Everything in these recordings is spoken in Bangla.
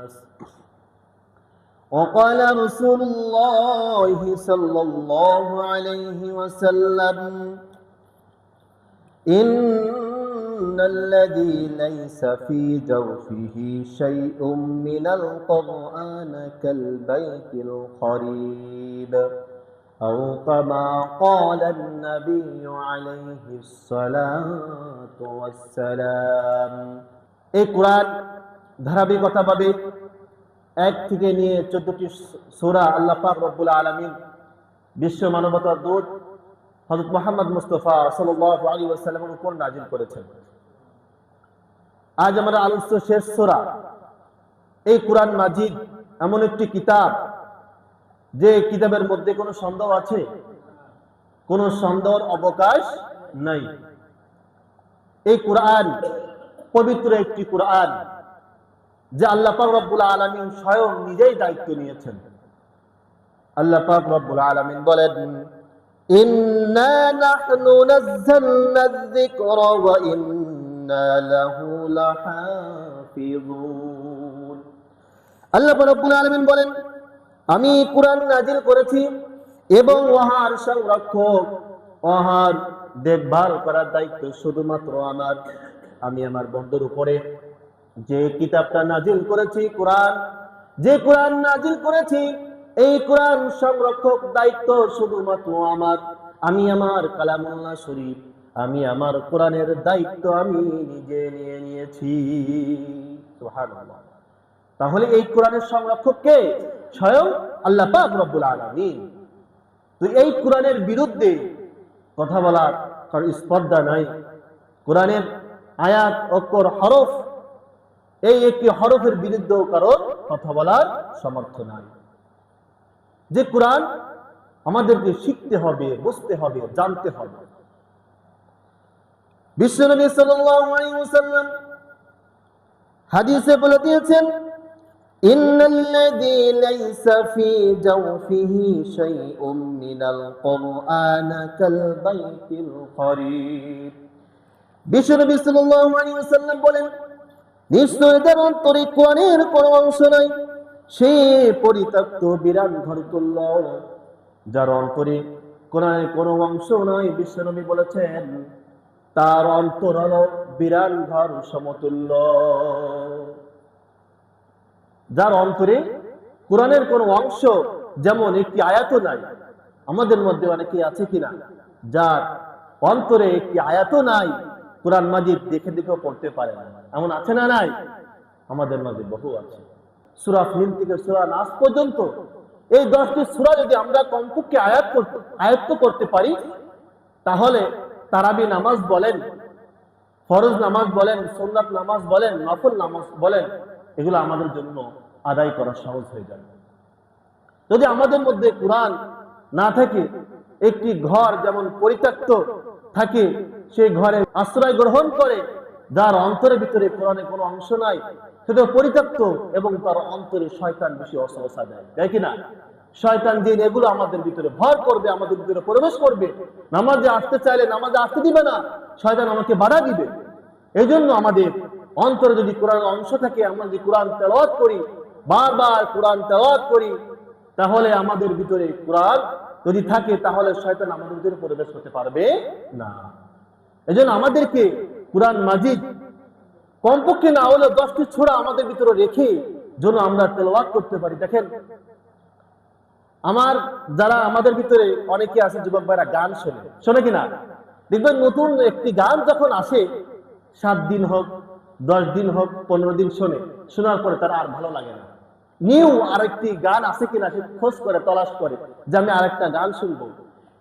الناس. وقال رسول الله صلى الله عليه وسلم إن الذي ليس في جوفه شيء من القرآن كالبيت القريب أو كما قال النبي عليه الصلاة والسلام. إقرأ ধারাবাহিকতাভাবে এক থেকে নিয়ে চোদ্দটি সোরা আল্লাহ রব্বুল আলমিন বিশ্ব মানবতার দূত হজরত মোহাম্মদ মুস্তফা সাল্লাহ আলী ওয়াসাল্লামের উপর নাজিল করেছেন। আজ আমরা আলোচ্য শেষ সোরা। এই কোরআন মাজিদ এমন একটি কিতাব, যে কিতাবের মধ্যে কোনো সন্দেহ আছে? কোনো সন্দেহর অবকাশ নাই। এই কোরআন, পবিত্র একটি কোরআন যে আল্লাহ পাক রব্বুল আলমিন স্বয়ং নিজেই দায়িত্ব নিয়েছেন আল্লাহ পাক রব্বুল আলমিন বলেন إنا نحن نزلنا الذكر وإنا له لحافظون আল্লাহ রব্বুল আলমিন বলেন আমি কোরআন নাজিল করেছি এবং ওহার সংরক্ষক ওহার দেখভাল করার দায়িত্ব শুধুমাত্র আমার আমি আমার বন্ধুর উপরে যে কিতাবটা নাজিল করেছি কোরআন, যে কোরআন নাজিল করেছি, এই কোরআন সংরক্ষক দায়িত্ব শুধুমাত্র আমার। আমি আমার কালামুল্লাহ শরীফ, আমি আমার কোরআনের দায়িত্ব আমি নিজে নিয়ে নিয়েছি। তাহলে এই কোরআনের সংরক্ষক কে? স্বয়ং আল্লাহ রব্বুল আলামিন। তো এই কোরআনের বিরুদ্ধে কথা বলার স্পর্ধা নাই। কোরআনের আয়াত, অক্ষর, হরফ এই একটি হরফের বিরুদ্ধেও কারোর কথা বলার সমর্থ নাই যে কোরআন আমাদেরকে শিখতে হবে বুঝতে হবে জানতে হবে বিশ্বনবী সাল্লাল্লাহু আলাইহি ওয়াসাল্লাম হাদিসে বলে দিয়েছেন إن الذي ليس في جوفه شيء من القرآن كالبيت الخريب বিশ্বনবী সাল্লাল্লাহু আলাইহি ওয়াসাল্লাম বলেন নিশ্চয় যার অন্তরে কোরআনের কোনো অংশ নাই। সে পরিত্যক্ত বিরাট ঘর তুল্য যার অন্তরে কোরআনের কোনো অংশ নাই, বিশ্বনবী বলেছেন, তার অন্তর হলো বিরাট ঘর সমতুল্য। যার অন্তরে কোরআনের কোন অংশ যেমন একটি আয়াত নাই, আমাদের মধ্যে অনেকে আছে কিনা? যার অন্তরে একটি আয়াত নাই কোরআন মাজিদ দেখে দেখেও পড়তে পারে এমন আছে না নাই? আমাদের মাঝে বহু আছে। সুরা ফিল্ম থেকে সুরা নাচ পর্যন্ত এই দশটি সুরা যদি আমরা কমপক্ষে আয়াত আয়ত্ত করতে পারি, তাহলে তারাবি নামাজ বলেন, ফরজ নামাজ বলেন সোমনাথ নামাজ বলেন, নফল নামাজ বলেন, এগুলো আমাদের জন্য আদায় করা সহজ হয়ে যাবে। যদি আমাদের মধ্যে কোরআন না থাকে, একটি ঘর যেমন পরিত্যক্ত থাকে সেই ঘরে আশ্রয় গ্রহণ করে, যার অন্তরের ভিতরে কোরআনে কোনো অংশ নাই সেটা পরিত্যক্ত এবং তার অন্তরে শয়তান বেশি অসহসা দেয়, তাই কিনা শয়তান দিন এগুলো আমাদের ভিতরে ভর করবে, আমাদের ভিতরে প্রবেশ করবে। নামাজে আসতে চাইলে নামাজে আসতে দিবে না, শয়তান আমাকে বাধা দিবে। এই জন্য আমাদের অন্তরে যদি কোরআন অংশ থাকে, আমরা যদি কোরআন তেলাওয়াত করি, বারবার কোরআন তেলাওয়াত করি, তাহলে আমাদের ভিতরে কোরআন যদি থাকে, তাহলে শয়তান আমাদের প্রবেশ করতে পারবে না। এজন্য আমাদেরকে কোরআন মাজিদ কমপক্ষে না হলে দশটি ছোড়া আমাদের ভিতরে রেখে যেন আমরা তেলাওয়াত করতে পারি। দেখেন, আমার যারা আমাদের ভিতরে অনেকে আছে, যুবক ভাইরা, গান শোনে। শোনে কিনা? দেখবেন নতুন একটি গান যখন আসে, সাত দিন হোক, দশ দিন হোক, পনেরো দিন শোনে, শোনার পরে তারা আর ভালো লাগে না। নিউ আরেকটি গান আছে কিনা সে খোঁজ করে, তলাশ করে, যে আমি আরেকটা গান শুনব।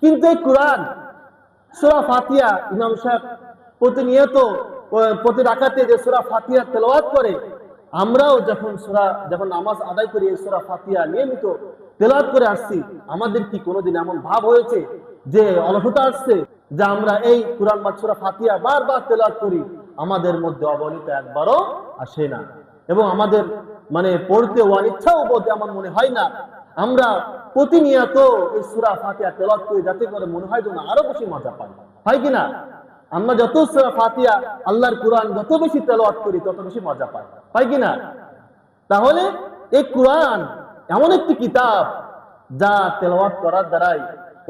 কিন্তু এই কোরআন, সুরা ফাতিয়া ইমাম সাহেব প্রতিনিয়ত প্রতি রাখাতে যে সুরা ফাতিয়া তেলাওয়াত করে, আমরাও যখন সুরা, যখন নামাজ আদায় করি সুরা ফাতিয়া নিয়মিত তেলাওয়াত করে আসছি, আমাদের কি কোনোদিন এমন ভাব হয়েছে যে অলসতা আসছে যে আমরা এই কোরআন বা সুরা ফাতিয়া বারবার তেলাওয়াত করি, আমাদের মধ্যে অবনীত একবারও আসে না। এবং আমাদের মানে পড়তে অনিচ্ছাও বোধে আমার মনে হয় না। আমরা প্রতিনিয়ত এই সুরা ফাতিয়া তেলাওয়াত করি, যাতে করে মনে হয় যেন আরও বেশি মজা পাই। হয় কিনা আমরা যত সুরা ফাতিয়া আল্লাহর কোরআন যত বেশি তেলাওয়াত করি, তত বেশি মজা পাই। হয় কিনা তাহলে এই কোরআন এমন একটি কিতাব যা তেলাওয়াত করার দ্বারাই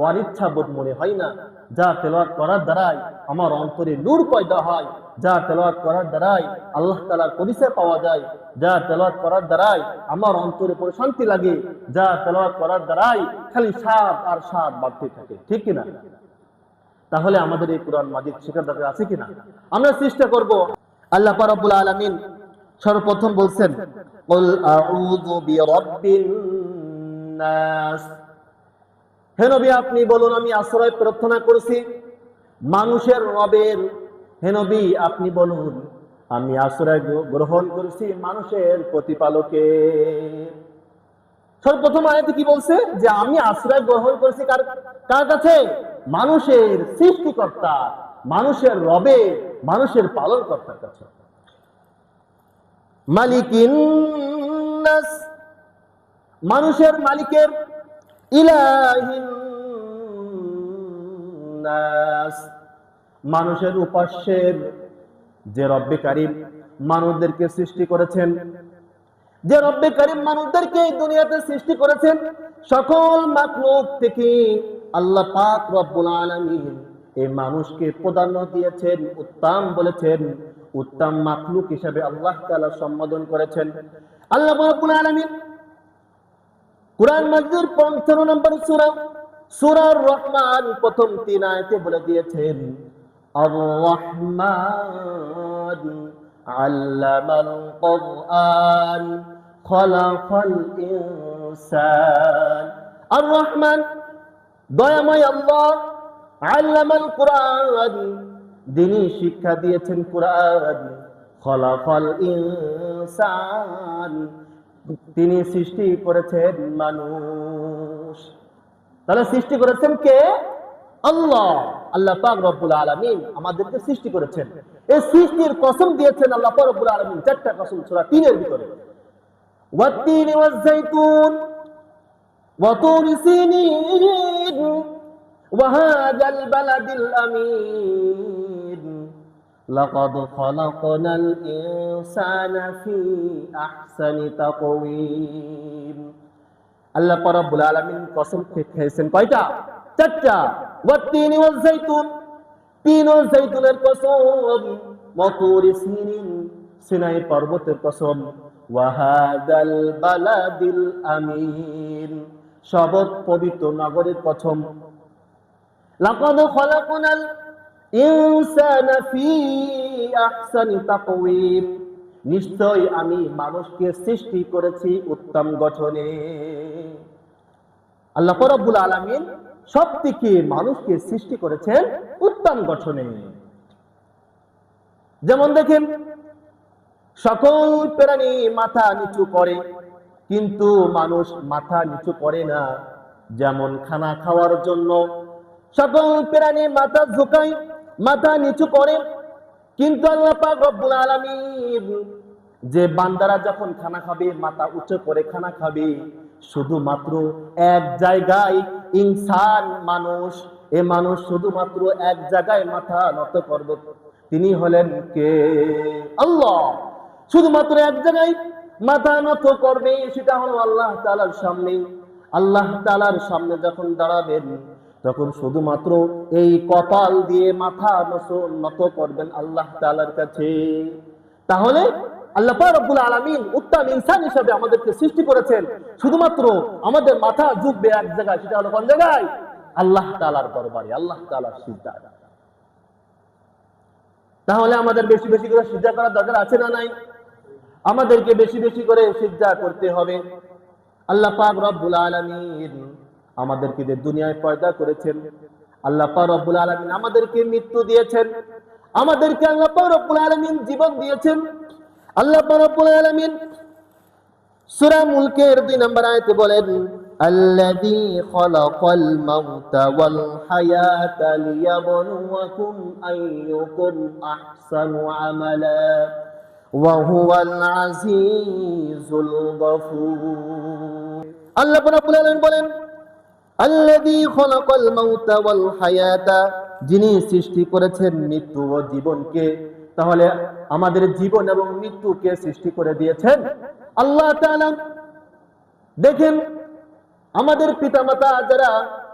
অনিচ্ছা বোধ মনে হয় না। যা তেলাওয়াত করার দ্বারাই আমার অন্তরে নূর পয়দা হয়। যা তেলাওয়াত করার দ্বারাই আল্লাহ তালার পরিচয় পাওয়া যায়। যা তেলাওয়াত করার দ্বারাই আমার অন্তরে প্রশান্তি লাগে। যা তেলাওয়াত করার দ্বারাই খালি সাপ আর সাপ বাড়তে থাকে। ঠিক কিনা? তাহলে আমাদের এই কোরআন মাজিদ শেখার দরকার আছে কিনা? আমরা চেষ্টা করব। আল্লাহ পারাবুল আলামিন সর্বপ্রথম বলছেন নাস। হে আপনি বলুন, আমি আশ্রয় প্রার্থনা করেছি। মানুষের রবের, হে নবী, আপনি বলুন, আমি আশ্রয় গ্রহণ করেছি মানুষের প্রতিপালকে। সর্বপ্রথম আয়াতে কি বলছে? যে আমি আশ্রয় গ্রহণ করেছি কার কার কাছে? মানুষের সৃষ্টিকর্তা, মানুষের রবে, মানুষের পালন কর্তার কাছে। মালিকিন মানুষের মালিকের নাস, মানুষের উপাস্যের যে রব্বে কারিম মানুষদেরকে সৃষ্টি করেছেন যে রব্বে কারিম মানুষদেরকে এই দুনিয়াতে সৃষ্টি করেছেন সকল মাকলুক থেকে আল্লাহ পাক রব্বুল আলামিন এই মানুষকে প্রাধান্য দিয়েছেন উত্তম বলেছেন উত্তম মাকলুক হিসেবে আল্লাহ তাআলা সম্বোধন করেছেন। আল্লাহ রব্বুল আলামিন কোরআন মাজিদের 15 নম্বর সূরা সূরার রহমান প্রথম তিন আয়াতে বলে দিয়েছেন আর রহমান আল্লামাল কোরআন খলাকাল ইনসান। আর রহমান দয়াময় আল্লাহ আল্লামাল কোরআন, যিনি শিক্ষা দিয়েছেন কোরআন খলাকাল ইনসান। তিনি সৃষ্টি করেছেন মানুষ। তাহলে সৃষ্টি করেছেন কে? আল্লাহ। আল্লাহ পাক রব্বুল আলামিন আমাদেরকে সৃষ্টি করেছেন। এই সৃষ্টির কসম দিয়েছেন আল্লাহ পাক রব্বুল আলামিন চারটা কসম 3 এর ভিতরে। ওয়া তুরি সিনিন, ওয়া হাযাল বালাদিল আমিন। لقد خلقنا الإنسان في أحسن تقويم আল্লাহ রব্বুল আলামিন কসম খে- খেয়েছেন কয়টা চারটা ওয়াত্তিনি ওয়াজ জাইতুন তিন ও জাইতুনের কসম মতুরি সিনিন সিনাই পর্বতের কসম ওয়াহাদাল বালাদিল আমিন শবত পবিত্র নগরের কসম লাকাদ খলাকনাল নিশ্চয় আমি মানুষকে সৃষ্টি করেছি উত্তম গঠনে। আল্লাহ মানুষকে সৃষ্টি করেছেন উত্তম গঠনে। যেমন দেখেন, সকল প্রাণী মাথা নিচু করে, কিন্তু মানুষ মাথা নিচু করে না। যেমন খানা খাওয়ার জন্য সকল প্রাণী মাথা ঝুঁকায় মাথা নিচু করে। কিন্তু যে বান্দারা যখন খানা খাবে, মাথা উঁচু করে খানা খাবে, শুধুমাত্র এক জায়গায় ইনসান মানুষ, এ মানুষ শুধুমাত্র এক জায়গায় মাথা নত করবে। তিনি হলেন কে? আল্লাহ। শুধুমাত্র এক জায়গায় মাথা নত করবে, সেটা হলো আল্লাহ তাআলার সামনে। আল্লাহ তালার সামনে যখন দাঁড়াবেন তখন শুধুমাত্র এই কপাল দিয়ে মাথা নত করবেন আল্লাহ তালার কাছে। তাহলে আল্লাহ রব্বুল আলামিন উত্তম ইনসান হিসাবে আমাদেরকে সৃষ্টি করেছেন। শুধুমাত্র আমাদের মাথা এক জায়গায়, সেটা হলো কোন জায়গায়? আল্লাহ তাআলার দরবারে, আল্লাহ তাআলার সিজদায় তাহলে আমাদের বেশি বেশি করে সিজদা করার দরকার আছে না নাই? আমাদেরকে বেশি বেশি করে সিজদা করতে হবে। আল্লাহ পাক রব্বুল আলামিন আমাদেরকে যে দুনিয়ায় পয়দা করেছেন আল্লাহ পাক রব্বুল আলামিন আমাদেরকে মৃত্যু দিয়েছেন আমাদেরকে আল্লাহ পাক রব্বুল আলামিন জীবন দিয়েছেন আল্লাহ পাক রব্বুল আলামিন সূরা মুলকের 2 নম্বর আয়াতে বলেন الذي خلق الموت والحياة ليبلوكم أيكم أحسن عملا وهو العزيز الغفور আল্লাহ রাব্বুল আলামিন বলেন যিনি সৃষ্টি করেছেন মৃত্যু ও জীবনকে, তাহলে আমাদের জীবন এবং মৃত্যুকে সৃষ্টি করে দিয়েছেন? আল্লাহ দেখেন, আমাদের পিতামাতা যারা,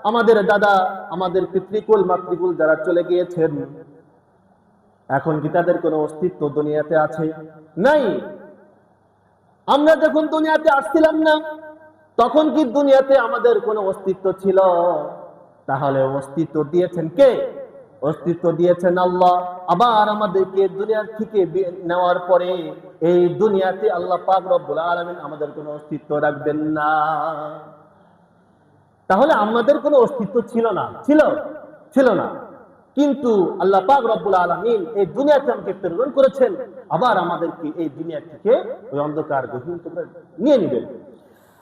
আমাদের দাদা, আমাদের পিতৃকুল, মাতৃকুল যারা চলে গিয়েছেন, এখন কি তাদের কোনো অস্তিত্ব দুনিয়াতে আছে? নাই। আমরা যখন দুনিয়াতে আসছিলাম না তখন কি দুনিয়াতে আমাদের কোনো অস্তিত্ব ছিল? তাহলে অস্তিত্ব দিয়েছেন কে? অস্তিত্ব দিয়েছেন আল্লাহ। আবার আমাদেরকে দুনিয়ার থেকে নেওয়ার পরে এই দুনিয়াতে আল্লাহ পাক রব্বুল আলামিন আমাদের কোনো অস্তিত্ব রাখবেন না। তাহলে আমাদের কোনো অস্তিত্ব ছিল না। ছিল ছিল না। কিন্তু আল্লাহ পাক রব্বুল আলামিন এই দুনিয়াতে আমাকে প্রেরণ করেছেন। আবার আমাদেরকে এই দুনিয়া থেকে ওই অন্ধকার গহীন থেকে নিয়ে নেবেন।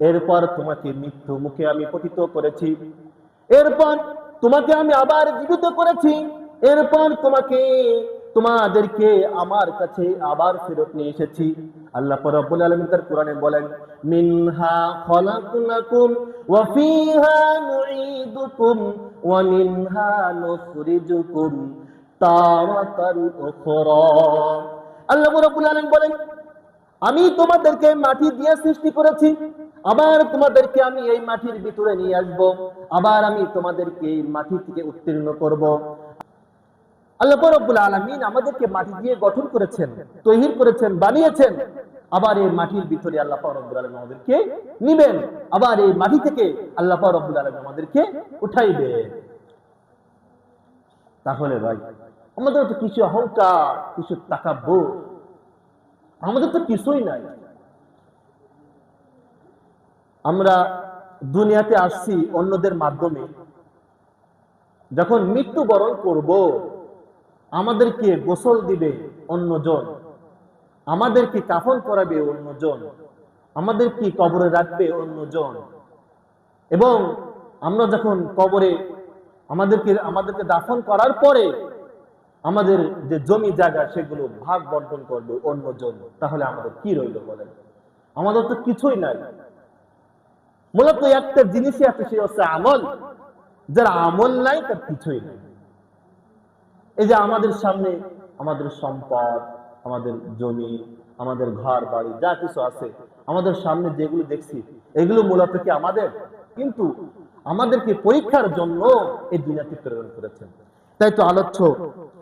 এরপর তোমাকে মৃত্যু মুখে আমি পতিত করেছি। এরপর তোমাকে আমি আবার জীবিত করেছি। এরপর তোমাকে, তোমাদেরকে আমার কাছে আবার ফেরত নিয়ে এসেছি। আল্লাহ রব্বুল আলামিন তার কোরআনে বলেন, মিনহা খলাকনাকুম ওয়া ফিহা নুঈদুকুম ওয়া মিনহা নুখরিজুকুম তারাতান উখরা। আল্লাহ রাব্বুল আলামিন বলেন আমি তোমাদেরকে মাটি দিয়ে সৃষ্টি করেছি। আবার তোমাদেরকে আমি এই মাটির ভিতরে নিয়ে আসব। আবার আমি তোমাদেরকে এই মাটি থেকে উত্তীর্ণ করব। আল্লাহ রব্বুল আলামিন আমাদেরকে মাটি দিয়ে গঠন করেছেন, তৈরি করেছেন, বানিয়েছেন। আবার এই মাটির ভিতরে আল্লাহ রব্বুল আলামিন আমাদেরকে নিবেন। আবার এই মাটি থেকে আল্লাহ রব্বুল আলামিন আমাদেরকে উঠাইবে। তাহলে ভাই, আমাদের তো কিছু অহংকার, কিছু তাকাব্বর আমাদের তো কিছুই নাই। আমরা দুনিয়াতে আসছি অন্যদের মাধ্যমে। যখন মৃত্যুবরণ করব, আমাদেরকে গোসল দিবে অন্যজন। আমাদেরকে কাফন করাবে অন্যজন। আমাদেরকে কবরে রাখবে অন্যজন। এবং আমরা যখন কবরে আমাদেরকে আমাদেরকে দাফন করার পরে আমাদের যে জমি জায়গা, সেগুলো ভাগ বন্টন করবে অন্যজন তাহলে আমাদের কি রইল বলেন? আমাদের তো কিছুই নাই। মূলত একটা জিনিসই আছে সে হচ্ছে আমল। যার আমল নাই, তার কিছুই নাই। এই যে আমাদের সামনে আমাদের সম্পদ, আমাদের জমি, আমাদের ঘর, বাড়ি, যা কিছু আছে, আমাদের সামনে যেগুলো দেখছি, এগুলো মূলত কি আমাদের? কিন্তু আমাদেরকে পরীক্ষার জন্য এই দুনিয়াতে প্রেরণ করেছেন। তাই তো আলোচ্য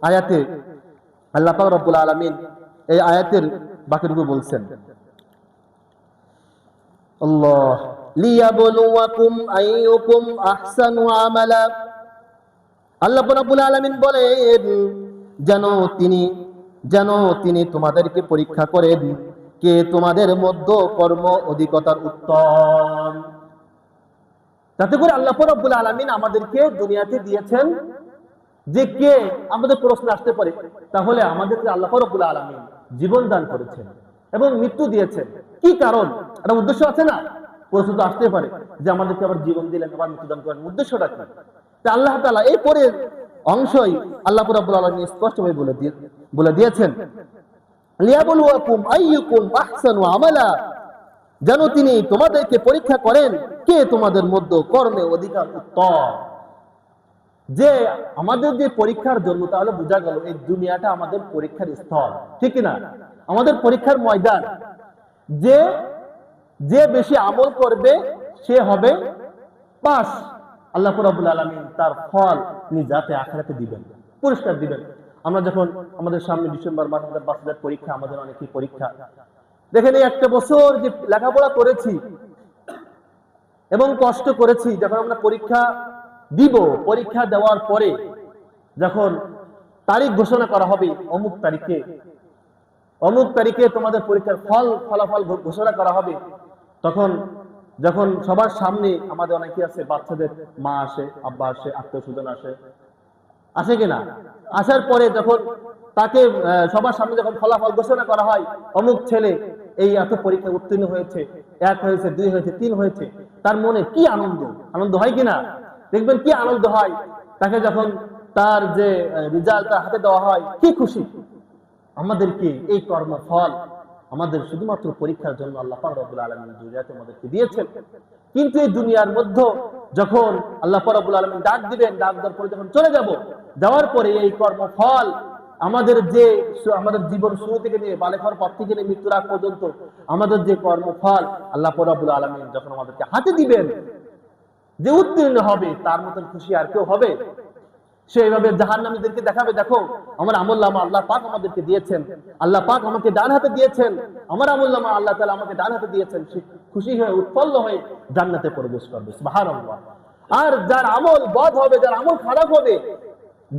আয়াতে আল্লাহ পাক রব্বুল আলামিন এই আয়াতের বাকিটুকু বলছেন। আল্লাহ লিয়াবলুয়াকুম আইয়ুকুম আহসানু আমালা। আল্লাহ রাব্বুল আলামিন বলেন, যেন তিনি যেন তিনি তোমাদেরকে পরীক্ষা করেন কে তোমাদের মধ্য কর্ম অধিকতার উত্তম। যাতে করে আল্লাহ রাব্বুল আলামিন আমাদেরকে দুনিয়াতে দিয়েছেন যে কে আমাদের প্রশ্ন আসতে পারে, তাহলে আমাদেরকে আল্লাহ রাব্বুল আলামিন জীবন দান করেছেন এবং মৃত্যু দিয়েছেন। কি কারণ? একটা উদ্দেশ্য আছে না? প্রশ্ন তো আসতে পারে যে আমাদেরকে আবার জীবন দিলেন, আবার মৃত্যু দান করেন। উদ্দেশ্যটা কি? আল্লাহ তাআলা এই পরের অংশই আল্লাহ রাব্বুল আলামিন স্পষ্টভাবে বলে দিয়ে বলে দিয়েছেন যেন তিনি তোমাদেরকে পরীক্ষা করেন কে তোমাদের মধ্যে কর্মে অধিকার উত্তম। যে আমাদের যে পরীক্ষার জন্য তাহলে বোঝা গেল এই দুনিয়াটা আমাদের পরীক্ষার স্থল, ঠিক না আমাদের পরীক্ষার ময়দান। যে যে বেশি আমল করবে, সে হবে পাস আল্লাহ রাব্বুল আলামিন তার ফল তিনি যাতে আখেরাতে দিবেন, পুরস্কার দিবেন। আমরা যখন আমাদের সামনে ডিসেম্বর মাসে, আমাদের বাচ্চাদের পরীক্ষা, আমাদের অনেকই পরীক্ষা, দেখেন এই একটা বছর যে লেখাপড়া করেছি এবং কষ্ট করেছি, যখন আমরা পরীক্ষা দিব, পরীক্ষা দেওয়ার পরে যখন তারিখ ঘোষণা করা হবে, অমুক তারিখে অমুক তারিখে তোমাদের পরীক্ষার ফল, ফলাফল ঘোষণা করা হবে, তখন যখন সবার সামনে আমাদের অনেকে আছে, বাচ্চাদের মা আসে, আব্বা আসে আত্মীয় স্বজন আসে আসে কিনা আসার পরে যখন তাকে সবার সামনে যখন ফলাফল ঘোষণা করা হয়, অমুক ছেলে এই এত পরীক্ষা উত্তীর্ণ হয়েছে, এক হয়েছে, দুই হয়েছে, তিন হয়েছে, তার মনে কি আনন্দ? আনন্দ হয় কিনা দেখবেন কি আনন্দ হয়? তাকে যখন তার যে রেজাল্ট হাতে দেওয়া হয়, কি খুশি? আমাদেরকে এই কর্মফল আমাদের শুধুমাত্র পরীক্ষার জন্য আল্লাহ পাক রব্বুল আলামিন দুনিয়াতে আমাদেরকে দিয়েছেন। কিন্তু এই দুনিয়ার মধ্যে যখন আল্লাহ পাক রব্বুল ডাক দিবেন, ডাক দেওয়ার পরে যখন চলে যাব, যাওয়ার পরে এই কর্মফল আমাদের যে আমাদের জীবন শুরু থেকে নিয়ে বালে খাওয়ার পর থেকে নিয়ে মৃত্যুর আগ পর্যন্ত আমাদের যে কর্মফল আল্লাহ পাক রব্বুল আলামিন যখন আমাদেরকে হাতে দিবেন যে উত্তীর্ণ হবে, তার মতন খুশি আর কেউ হবে? সে এইভাবে জাহান্নামীদেরকে দেখাবে, দেখো, আমার আমল্লামা আল্লাহ পাক আমাদেরকে দিয়েছেন। আল্লাহ পাক আমাকে ডান হাতে দিয়েছেন। আমার আমল্লামা আল্লাহ তাআলা আমাকে ডান হাতে দিয়েছেন। খুশি হয়ে উৎপন্ন হয়ে জান্নাতে প্রবেশ করবে, সুবহানাল্লাহ। আর যার আমল বদ হবে, যার আমল খারাপ হবে,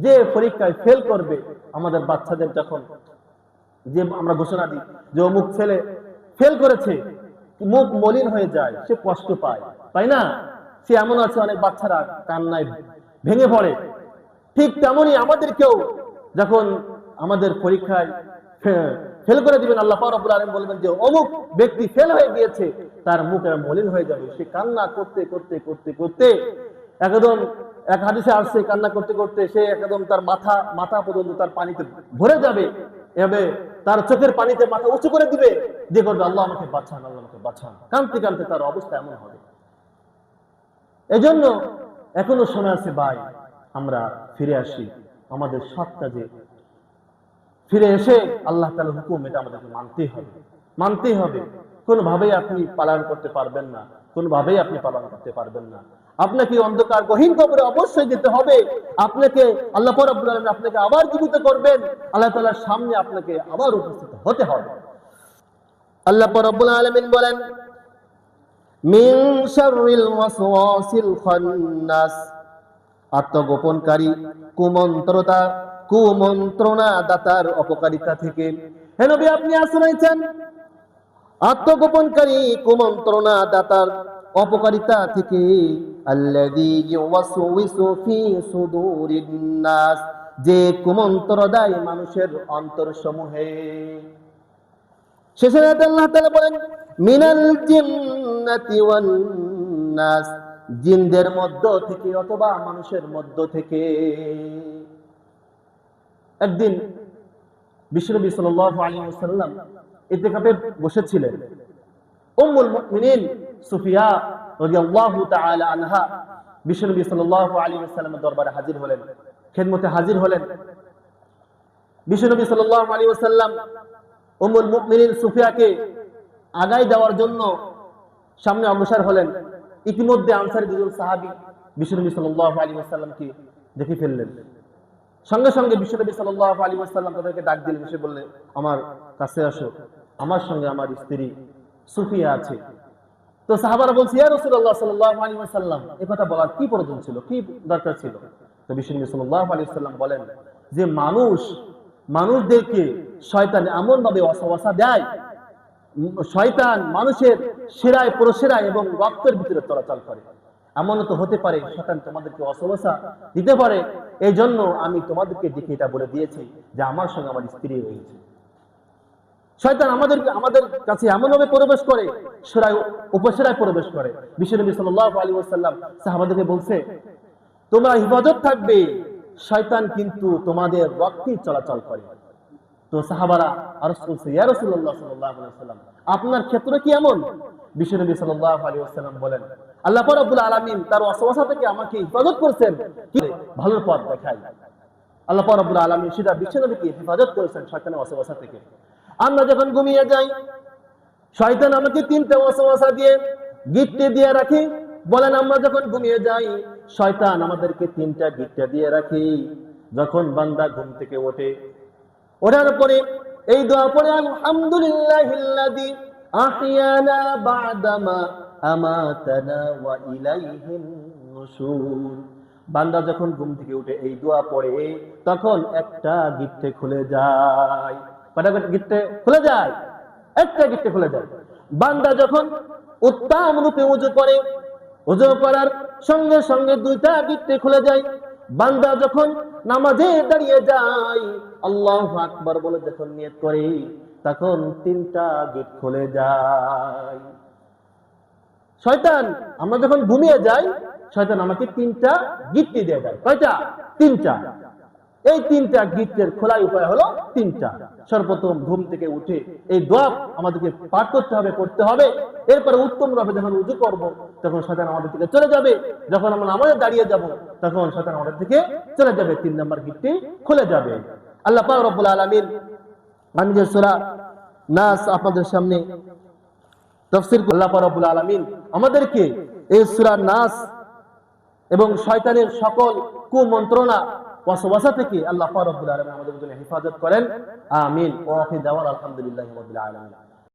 যে পরীক্ষায় ফেল করবে, আমাদের বাচ্চাদের যখন যে আমরা ঘোষণা দিই যে অমুক ছেলে ফেল করেছে, মুখ মলিন হয়ে যায়, সে কষ্ট পায়, তাই না? সে এমন আছে অনেক বাচ্চারা কান্নায় ভেঙে পড়ে। ঠিক তেমনই আমাদেরকেও যখন আমাদের পরীক্ষায় ফেল করে দিবেন, আল্লাহ রাব্বুল আলামিন বলবেন যে, অমুক ব্যক্তি ফেল হয়ে গিয়েছে, তার মুখ মলিন হয়ে যাবে। সে কান্না করতে করতে করতে করতে একদম এক হাদিসে আসছে, কান্না করতে করতে সে একদম তার মাথা মাথা পর্যন্ত তার পানিতে ভরে যাবে। এভাবে তার চোখের পানিতে মাথা উঁচু করে দিবে। দিয়ে করবে আল্লাহ আমাকে বাঁচান, আল্লাহ আমাকে বাঁচান। কানতে কানতে তার অবস্থা এমন হবে। এজন্য এখনও সময় আছে, ভাই, আমরা ফিরে আসি আমাদের সৎ কাজে। ফিরে এসে আল্লাহ তাআলার হুকুম, এটা আমাদেরকে মানতেই হবে। মানতেই হবে। কোনোভাবেই আপনি পালন করতে পারবেন না। কোনোভাবেই আপনি পালন করতে পারবেন না। আপনাকে অন্ধকার গহীন কবরে অবশ্যই যেতে হবে। আপনাকে আল্লাহ আলামিন আপনাকে আবার জীবিত করবেন। আল্লাহ তাআলার সামনে আপনাকে আবার উপস্থিত হতে হবে। আল্লাহ রাব্বুল আলামিন বলেন মিন শাররিল ওয়াসওয়াসিল খান্নাস। আত্মগোপনকারী কুমন্ত্রতা কুমন্ত্রণা দাতার অপকারিতা থেকে। হে নবী, আপনি আশ্রয়েছেন আত্মগোপনকারী কুমন্ত্রণা দাতার অপকারিতা থেকে। আল্লাযী সুদুরিন নাস, যে কুমন্ত্র দেয় মানুষের অন্তর সমূহে শেষে আল্লাহ তাআলা বলেন, মিনাল জিন্নাতি ওয়ান নাস, জিনদের মধ্য থেকে অথবা মানুষের মধ্য থেকে। একদিন বিশ্বনবী সাল্লাল্লাহু আলাইহি ওয়াসাল্লাম ইতিকাফে বসেছিলেন। উম্মুল মুমিনিন সুফিয়া রাদিয়াল্লাহু তাআলা আনহা বিশ্বনবী দরবারে হাজির হলেন, খেদমতে হাজির হলেন। বিশ্বনবী উম্মুল মুমিনিন সুফিয়াকে আগাই দেওয়ার জন্য সামনে অগ্রসর হলেন। ইতিমধ্যে আনসারি দুজন সাহাবী বিশ্বনবী সাল্লাল্লাহু আলাইহি ওয়াসাল্লামকে দেখে ফেললেন। সঙ্গে সঙ্গে বিশ্বনবী সাল্লাল্লাহু আলাইহি ওয়াসাল্লাম তাদেরকে ডাক দিলেন, এসে বললে, আমার কাছে আসো, আমার সঙ্গে আমার স্ত্রী সুফিয়া আছে। তো সাহাবারা বলছে, ইয়া রাসূলুল্লাহ সাল্লাল্লাহু আলাইহি ওয়াসাল্লাম এই কথা বলার কি প্রয়োজন ছিল? কি দরকার ছিল? তো বিশ্বনবী সাল্লাল্লাহু আলাইহি ওয়াসাল্লাম বলেন যে, মানুষ, মানুষদেরকে শয়তান এমন ভাবে ওয়াসওয়াসা দেয় শয়তান মানুষের শিরায় প্রশিরায় এবং রক্তের ভিতরে চলাচল করে। এমনও তো হতে পারে শয়তান তোমাদেরকে অসবসা দিতে পারে। এই জন্য আমি তোমাদেরকে দেখে এটা বলে দিয়েছি যে আমার সঙ্গে আমার স্ত্রী রয়েছে। শয়তান আমাদের আমাদের কাছে এমনভাবে প্রবেশ করে, সেরায়, উপসেরায় প্রবেশ করে। বিশ্বনবী সাল্লাল্লাহু আলাইহি ওয়াসাল্লাম সাহাবাদেরকে বলছে, তোমরা হিফাজত থাকবে, শয়তান কিন্তু তোমাদের রক্তে চলাচল করে। তো সাহাবারা আপনার ক্ষেত্রে কি এমন? বিশ্বনবী বলেন, আল্লাহ তার থেকে আমাকে পথ দেখাই। আল্লাহ সেটা বিশ্বনবীকে হেফাজত করেছেন থেকে। আমরা যখন ঘুমিয়ে যাই, শয়তান আমাকে তিনটা ওয়াসওয়াসা দিয়ে দিয়ে রাখি। বলেন, আমরা যখন ঘুমিয়ে যাই, শয়তান আমাদেরকে তিনটা গিট্টে দিয়ে রাখি। যখন বান্দা ঘুম থেকে ওঠে ওঠার পরে এই দোয়া ইলাইহিন নুশুর। বান্দা যখন ঘুম থেকে উঠে এই দোয়া পড়ে, তখন একটা গিট্টে খুলে যায়। কটা গিট্টে খুলে যায়? একটা গিট্টে খুলে যায়। বান্দা যখন উত্তম রূপে উজু করে, উজু করার সঙ্গে সঙ্গে দুইটা গিট্টে খুলে যায়। বান্দা যখন নামাজে দাঁড়িয়ে যায় আল্লাহ আকবার বলে যখন নিয়ত করে, তখন তিনটা গিট খুলে যায়। শয়তান, আমরা যখন ঘুমিয়ে যাই, শয়তান আমাকে তিনটা গিট্টি দিয়ে দেয়। কয়টা? তিনটা। এই তিনটা গিফটের খোলাই উপায় হলো তিনটা। সর্বপ্রথম ঘুম থেকে উঠে এই দোয়া আমাদেরকে পাঠ করতে হবে করতে হবে। এরপরে উত্তম ভাবে যখন উজু করব, তখন শয়তান আমাদের থেকে চলে যাবে। যখন আমরা আমাদের দাঁড়িয়ে যাব, তখন শয়তান আমাদের থেকে চলে যাবে। তিন নম্বর গিফটটি খুলে যাবে। আল্লাহ পাক রব্বুল আলামিন আমি যে সূরা নাস আপনাদের সামনে তাফসীর আল্লাহ পাক রব্বুল আলামিন আমাদেরকে এই সূরা নাস এবং শয়তানের সকল কুমন্ত্রণা, ওয়াসওয়াসা থেকে আল্লাহ পাক রব্বুল আলামিন আমাদের জন্য হেফাজত করেন। আমিন। ওয়া ফি দাওয়াল আলহামদুলিল্লাহি রাব্বিল আলামিন।